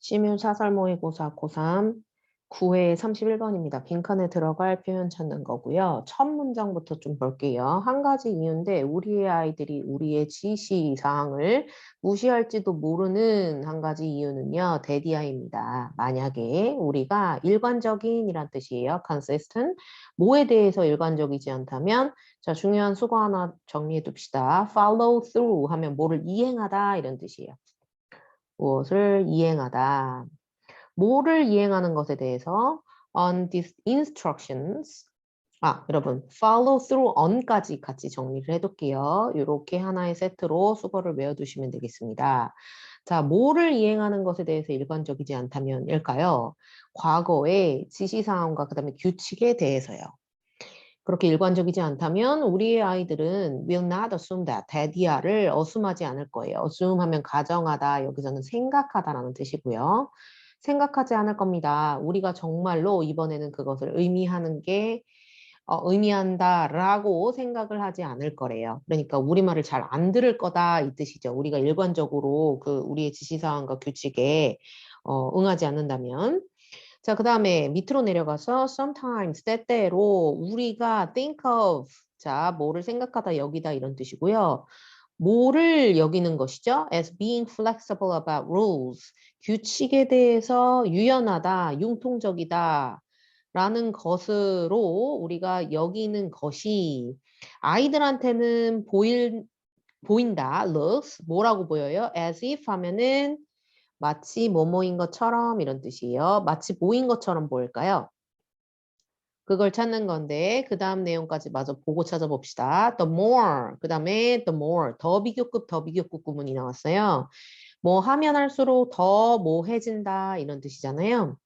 시뮬 사설 모의고사 고3 9회 31번입니다. 빈칸에 들어갈 표현 찾는 거고요. 첫 문장부터 좀 볼게요. 한 가지 이유인데 우리의 아이들이 우리의 지시 사항을 무시할지도 모르는 한 가지 이유는요. 데디아입니다. 만약에 우리가 일관적인 이란 뜻이에요. consistent. 뭐에 대해서 일관적이지 않다면 자 중요한 수거 하나 정리해 둡시다. follow through 하면 뭐를 이행하다 이런 뜻이에요. 무엇을 이행하다. 뭐를 이행하는 것에 대해서 on these instructions 아, 여러분 follow through on까지 같이 정리를 해둘게요. 이렇게 하나의 세트로 수거를 외워두시면 되겠습니다. 자, 뭐를 이행하는 것에 대해서 일관적이지 않다면일까요? 과거의 지시사항과 그 다음에 규칙에 대해서요. 그렇게 일관적이지 않다면 우리의 아이들은 will not assume that, 대디아를 어수하지 않을 거예요. assume 하면 가정하다, 여기서는 생각하다라는 뜻이고요. 생각하지 않을 겁니다. 우리가 정말로 이번에는 그것을 의미하는 게 어, 의미한다라고 생각을 하지 않을 거래요. 그러니까 우리말을 잘 안 들을 거다 이 뜻이죠. 우리가 일관적으로 그 우리의 지시사항과 규칙에 어, 응하지 않는다면 자, 그 다음에 밑으로 내려가서 sometimes, 때때로 우리가 think of, 자, 뭐를 생각하다 여기다 이런 뜻이고요. 뭐를 여기는 것이죠? as being flexible about rules. 규칙에 대해서 유연하다, 융통적이다 라는 것으로 우리가 여기는 것이 아이들한테는 보일, 보인다, looks, 뭐라고 보여요? as if 하면은 마치 뭐뭐인 것처럼 이런 뜻이에요. 마치 보인 것처럼 보일까요? 그걸 찾는 건데 그 다음 내용까지 마저 보고 찾아봅시다. The more 그 다음에 the more 더 비교급 더 비교급 구문이 나왔어요. 뭐 하면 할수록 더 뭐해진다 이런 뜻이잖아요.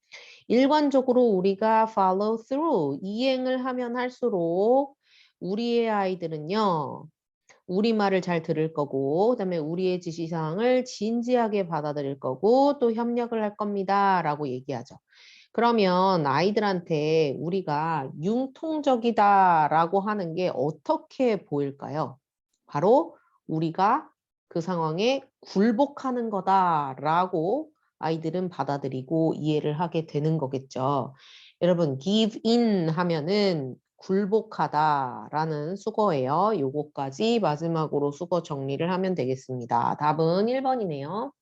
일관적으로 우리가 follow through 이행을 하면 할수록 우리의 아이들은요. 우리 말을 잘 들을 거고 그다음에 우리의 지시사항을 진지하게 받아들일 거고 또 협력을 할 겁니다 라고 얘기하죠. 그러면 아이들한테 우리가 융통적이다 라고 하는 게 어떻게 보일까요? 바로 우리가 그 상황에 굴복하는 거다라고 아이들은 받아들이고 이해를 하게 되는 거겠죠. 여러분 give in 하면은 굴복하다라는 수거예요. 요거까지 마지막으로 수거 정리를 하면 되겠습니다. 답은 1번이네요.